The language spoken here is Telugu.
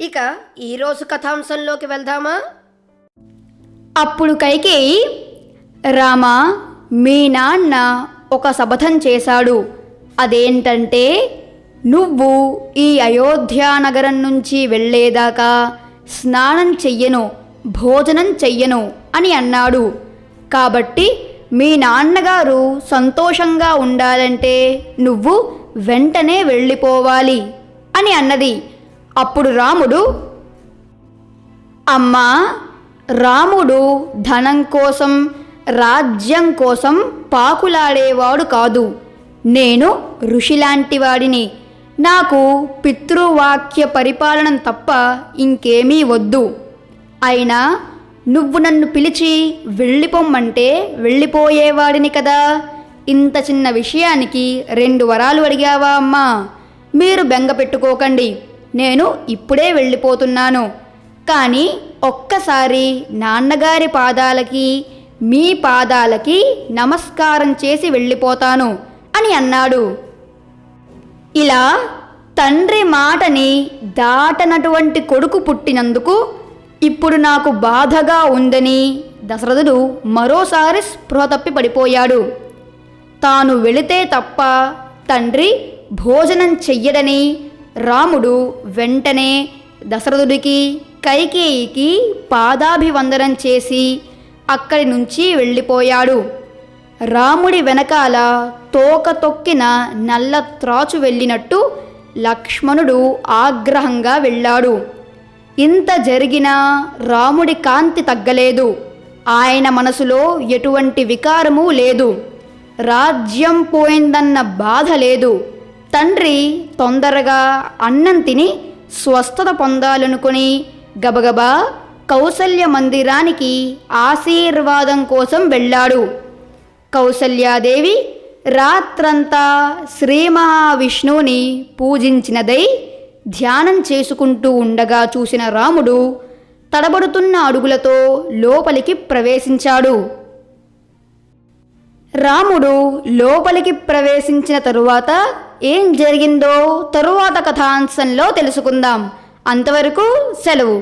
ఇక ఈరోజు కథాంశంలోకి వెళ్దామా? అప్పుడు కైకేయి రామా మీ నాన్న ఒక శపథం చేశాడు. అదేంటంటే నువ్వు ఈ అయోధ్యా నగరం నుంచి వెళ్ళేదాకా స్నానం చెయ్యను భోజనం చెయ్యను అని అన్నాడు. కాబట్టి మీ నాన్నగారు సంతోషంగా ఉండాలంటే నువ్వు వెంటనే వెళ్ళిపోవాలి అని అన్నది. అప్పుడు రాముడు అమ్మా రాముడు ధనం కోసం రాజ్యం కోసం పాకులాడేవాడు కాదు. నేను ఋషిలాంటి వాడిని నాకు పితృవాక్య పరిపాలన తప్ప ఇంకేమీ వద్దు. అయినా నువ్వు నన్ను పిలిచి వెళ్ళిపోమ్మంటే వెళ్ళిపోయేవాడిని కదా. ఇంత చిన్న విషయానికి రెండు వరాలు అడిగావా అమ్మా? మీరు బెంగ పెట్టుకోకండి. నేను ఇప్పుడే వెళ్ళిపోతున్నాను. కానీ ఒక్కసారి నాన్నగారి పాదాలకి మీ పాదాలకి నమస్కారం చేసి వెళ్ళిపోతాను అని అన్నాడు. ఇలా తండ్రి మాటని దాటనటువంటి కొడుకు పుట్టినందుకు ఇప్పుడు నాకు బాధగా ఉందని దశరథుడు మరోసారి స్పృహ తప్పి పడిపోయాడు. తాను వెళితే తప్ప తండ్రి భోజనం చెయ్యడని రాముడు వెంటనే దశరథుడికి కైకేయికి పాదాభివందనం చేసి అక్కడి నుంచి వెళ్ళిపోయాడు. రాముడి వెనకాల తోక తొక్కిన నల్ల త్రాచు వెళ్ళినట్టు లక్ష్మణుడు ఆగ్రహంగా వెళ్ళాడు. ఇంత జరిగినా రాముడి కాంతి తగ్గలేదు. ఆయన మనసులో ఎటువంటి వికారము లేదు. రాజ్యం పోయిందన్న బాధ లేదు. తండ్రి తొందరగా అన్నం తిని స్వస్థత పొందాలనుకుని గబగబా కౌసల్య మందిరానికి ఆశీర్వాదం కోసం వెళ్ళాడు. కౌసల్యాదేవి రాత్రంతా శ్రీ మహావిష్ణువుని పూజించినదై ధ్యానం చేసుకుంటూ ఉండగా చూసిన రాముడు తడబడుతున్న అడుగులతో లోపలికి ప్రవేశించాడు. రాముడు లోపలికి ప్రవేశించిన తరువాత ఏం జరిగిందో తరువాత కథాంశంలో తెలుసుకుందాం. అంతవరకు సెలవు.